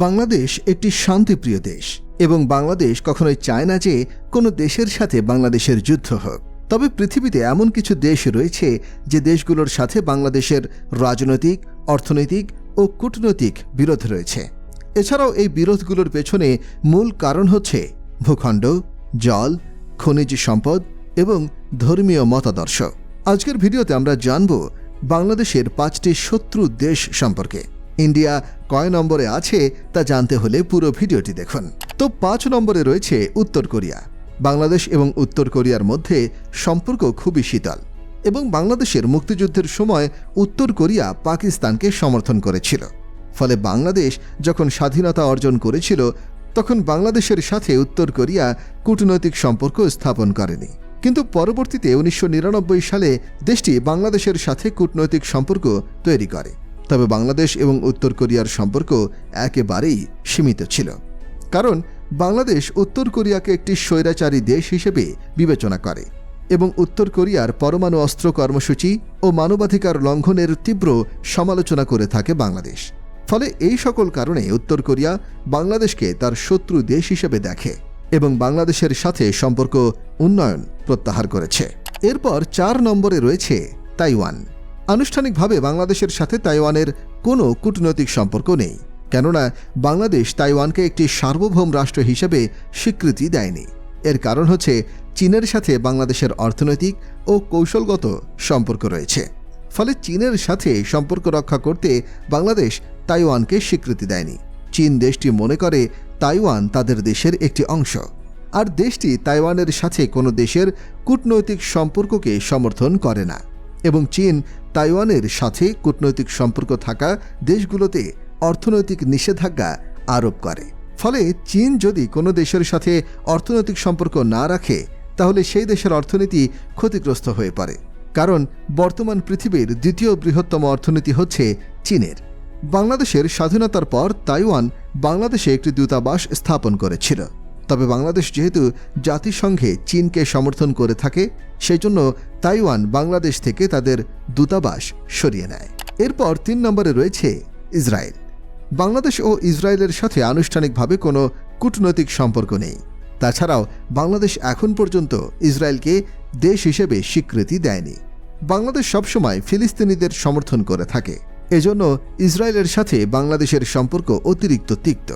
বাংলাদেশ একটি শান্তিপ্রিয় দেশ এবং বাংলাদেশ কখনোই চায় না যে কোনো দেশের সাথে বাংলাদেশের যুদ্ধ হোক। তবে পৃথিবীতে এমন কিছু দেশ রয়েছে যে দেশগুলোর সাথে বাংলাদেশের রাজনৈতিক, অর্থনৈতিক ও কূটনৈতিক বিরোধ রয়েছে। এছাড়াও এই বিরোধগুলোর পেছনে মূল কারণ হচ্ছে ভূখণ্ড, জল, খনিজ সম্পদ এবং ধর্মীয় মতাদর্শ। আজকের ভিডিওতে আমরা জানব বাংলাদেশের পাঁচটি শত্রু দেশ সম্পর্কে। ইন্ডিয়া কয় নম্বরে আছে তা জানতে হলে পুরো ভিডিওটি দেখুন। তো পাঁচ নম্বরে রয়েছে উত্তর কোরিয়া। বাংলাদেশ এবং উত্তর কোরিয়ার মধ্যে সম্পর্ক খুবই শীতল এবং বাংলাদেশের মুক্তিযুদ্ধের সময় উত্তর কোরিয়া পাকিস্তানকে সমর্থন করেছিল। ফলে বাংলাদেশ যখন স্বাধীনতা অর্জন করেছিল, তখন বাংলাদেশের সাথে উত্তর কোরিয়া কূটনৈতিক সম্পর্ক স্থাপন করেনি। কিন্তু পরবর্তীতে উনিশশো নিরানব্বই সালে দেশটি বাংলাদেশের সাথে কূটনৈতিক সম্পর্ক তৈরি করে। তবে বাংলাদেশ এবং উত্তর কোরিয়ার সম্পর্ক একেবারেই সীমিত ছিল। কারণ বাংলাদেশ উত্তর কোরিয়াকে একটি স্বৈরাচারী দেশ হিসেবে বিবেচনা করে এবং উত্তর কোরিয়ার পরমাণু অস্ত্র কর্মসূচি ও মানবাধিকার লঙ্ঘনের তীব্র সমালোচনা করে থাকে বাংলাদেশ। ফলে এই সকল কারণে উত্তর কোরিয়া বাংলাদেশকে তার শত্রু দেশ হিসেবে দেখে এবং বাংলাদেশের সাথে সম্পর্ক উন্নয়ন প্রত্যাহার করেছে। এরপর চার নম্বরে রয়েছে তাইওয়ান। আনুষ্ঠানিকভাবে বাংলাদেশের সাথে তাইওয়ানের কোনো কূটনৈতিক সম্পর্ক নেই, কেননা বাংলাদেশ তাইওয়ানকে একটি সার্বভৌম রাষ্ট্র হিসেবে স্বীকৃতি দেয়নি। এর কারণ হচ্ছে চীনের সাথে বাংলাদেশের অর্থনৈতিক ও কৌশলগত সম্পর্ক রয়েছে। ফলে চীনের সাথে সম্পর্ক রক্ষা করতে বাংলাদেশ তাইওয়ানকে স্বীকৃতি দেয়নি। চীন দেশটি মনে করে তাইওয়ান তাদের দেশের একটি অংশ, আর দেশটি তাইওয়ানের সাথে কোনো দেশের কূটনৈতিক সম্পর্ককে সমর্থন করে না। এবং চীন তাইওয়ানের সাথে কূটনৈতিক সম্পর্ক থাকা দেশগুলোতে অর্থনৈতিক নিষেধাজ্ঞা আরোপ করে। ফলে চীন যদি কোনো দেশের সাথে অর্থনৈতিক সম্পর্ক না রাখে, তাহলে সেই দেশের অর্থনীতি ক্ষতিগ্রস্ত হয়ে পড়ে। কারণ বর্তমান পৃথিবীর দ্বিতীয় বৃহত্তম অর্থনীতি হচ্ছে চীনের। বাংলাদেশের স্বাধীনতার পর তাইওয়ান বাংলাদেশে একটি দূতাবাস স্থাপন করেছিল। তবে বাংলাদেশ যেহেতু জাতিসংঘে চীনকে সমর্থন করে থাকে, সেজন্য তাইওয়ান বাংলাদেশ থেকে তাদের দূতাবাস সরিয়ে নেয়। এরপর তিন নম্বরে রয়েছে ইসরায়েল। বাংলাদেশ ও ইসরায়েলের সাথে আনুষ্ঠানিকভাবে কোনো কূটনৈতিক সম্পর্ক নেই। তাছাড়াও বাংলাদেশ এখন পর্যন্ত ইসরায়েলকে দেশ হিসেবে স্বীকৃতি দেয়নি। বাংলাদেশ সবসময় ফিলিস্তিনিদের সমর্থন করে থাকে। এজন্য ইসরায়েলের সাথে বাংলাদেশের সম্পর্ক অতিরিক্ত তিক্ত।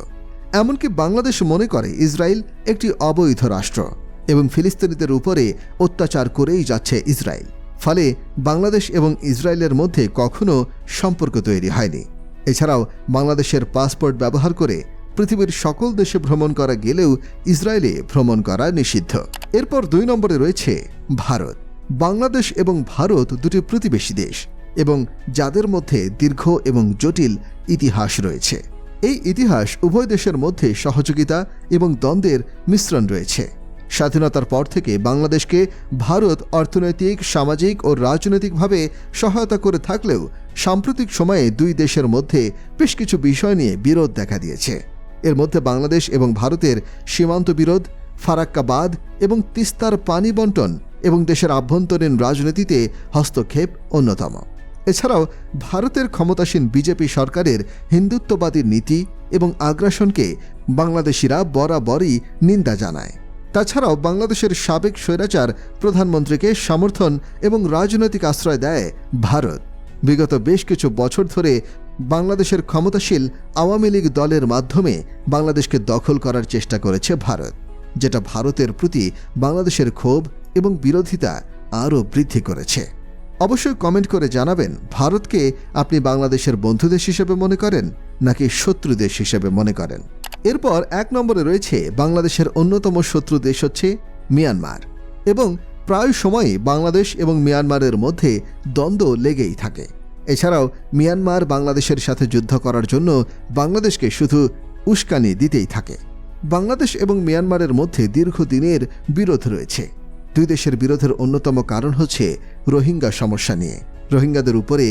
এমনকি বাংলাদেশ মনে করে ইসরায়েল একটি অবৈধ রাষ্ট্র এবং ফিলিস্তিনিদের উপরে অত্যাচার করেই যাচ্ছে ইসরায়েল। ফলে বাংলাদেশ এবং ইসরায়েলের মধ্যে কখনো সম্পর্ক তৈরি হয়নি। এছাড়াও বাংলাদেশের পাসপোর্ট ব্যবহার করে পৃথিবীর সকল দেশে ভ্রমণ করা গেলেও ইসরায়েলে ভ্রমণ করা নিষিদ্ধ। এরপর দুই নম্বরে রয়েছে ভারত। বাংলাদেশ এবং ভারত দুটি প্রতিবেশী দেশ এবং যাদের মধ্যে দীর্ঘ এবং জটিল ইতিহাস রয়েছে। এই ইতিহাস উভয় দেশের মধ্যে সহযোগিতা এবং দ্বন্দ্বের মিশ্রণ রয়েছে। স্বাধীনতার পর থেকে বাংলাদেশকে ভারত অর্থনৈতিক, সামাজিক ও রাজনৈতিকভাবে সহায়তা করে থাকলেও সাম্প্রতিক সময়ে দুই দেশের মধ্যে বেশ কিছু বিষয় নিয়ে বিরোধ দেখা দিয়েছে। এর মধ্যে বাংলাদেশ এবং ভারতের সীমান্ত বিরোধ, ফারাক্কাবাদ এবং তিস্তার পানি বন্টন এবং দেশের আভ্যন্তরীণ রাজনীতিতে হস্তক্ষেপ অন্যতম। এছাড়াও ভারতের ক্ষমতাসীন বিজেপি সরকারের হিন্দুত্ববাদী নীতি এবং আগ্রাসনকে বাংলাদেশিরা বরাবরই নিন্দা জানায়। তাছাড়াও বাংলাদেশের সাবেক স্বৈরাচার প্রধানমন্ত্রীকে সমর্থন এবং রাজনৈতিক আশ্রয় দেয় ভারত। বিগত বেশ কিছু বছর ধরে বাংলাদেশের ক্ষমতাশীল আওয়ামী লীগ দলের মাধ্যমে বাংলাদেশকে দখল করার চেষ্টা করেছে ভারত, যেটা ভারতের প্রতি বাংলাদেশের ক্ষোভ এবং বিরোধিতা আরও বৃদ্ধি করেছে। অবশ্যই কমেন্ট করে জানাবেন, ভারতকে আপনি বাংলাদেশের বন্ধু দেশ হিসেবে মনে করেন নাকি শত্রু দেশ হিসেবে মনে করেন? এরপর এক নম্বরে রয়েছে বাংলাদেশের অন্যতম শত্রু দেশ হচ্ছে মিয়ানমার এবং প্রায় সময়ই বাংলাদেশ এবং মিয়ানমারের মধ্যে দ্বন্দ্ব লেগেই থাকে। এছাড়াও মিয়ানমার বাংলাদেশের সাথে যুদ্ধ করার জন্য বাংলাদেশকে শুধু উস্কানি দিতেই থাকে। বাংলাদেশ এবং মিয়ানমারের মধ্যে দীর্ঘদিনের বিরোধ রয়েছে। দুই দেশের বিরোধের অন্যতম কারণ হচ্ছে রোহিঙ্গা সমস্যা নিয়ে। রোহিঙ্গাদের উপরে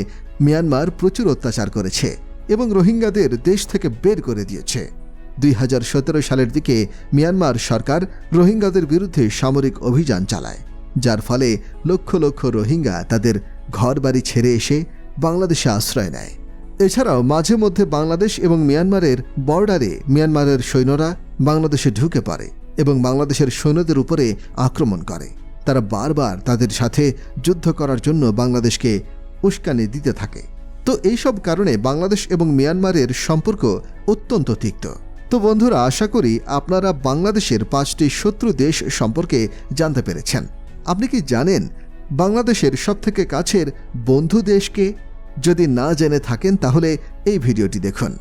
মিয়ানমার প্রচুর অত্যাচার করেছে এবং রোহিঙ্গাদের দেশ থেকে বের করে দিয়েছে। দুই হাজার সতেরো সালের দিকে মিয়ানমার সরকার রোহিঙ্গাদের বিরুদ্ধে সামরিক অভিযান চালায়, যার ফলে লক্ষ লক্ষ রোহিঙ্গা তাদের ঘরবাড়ি ছেড়ে এসে বাংলাদেশে আশ্রয় নেয়। এছাড়াও মাঝে মধ্যে বাংলাদেশ এবং মিয়ানমারের বর্ডারে মিয়ানমারের সৈন্যরা বাংলাদেশে ঢুকে পড়ে। এবং বাংলাদেশের সৈন্যদের উপরে আক্রমণ করে। তারা বারবার তাদের সাথে যুদ্ধ করার জন্য বাংলাদেশকে উস্কানি দিতে থাকে। তো এইসব কারণে বাংলাদেশ এবং মিয়ানমারের সম্পর্ক অত্যন্ত তিক্ত। তো বন্ধুরা, আশা করি আপনারা বাংলাদেশের পাঁচটি শত্রু দেশ সম্পর্কে জানতে পেরেছেন। আপনি কি জানেন বাংলাদেশের সবথেকে কাছের বন্ধু দেশকে যদি না জেনে থাকেন তাহলে এই ভিডিওটি দেখুন।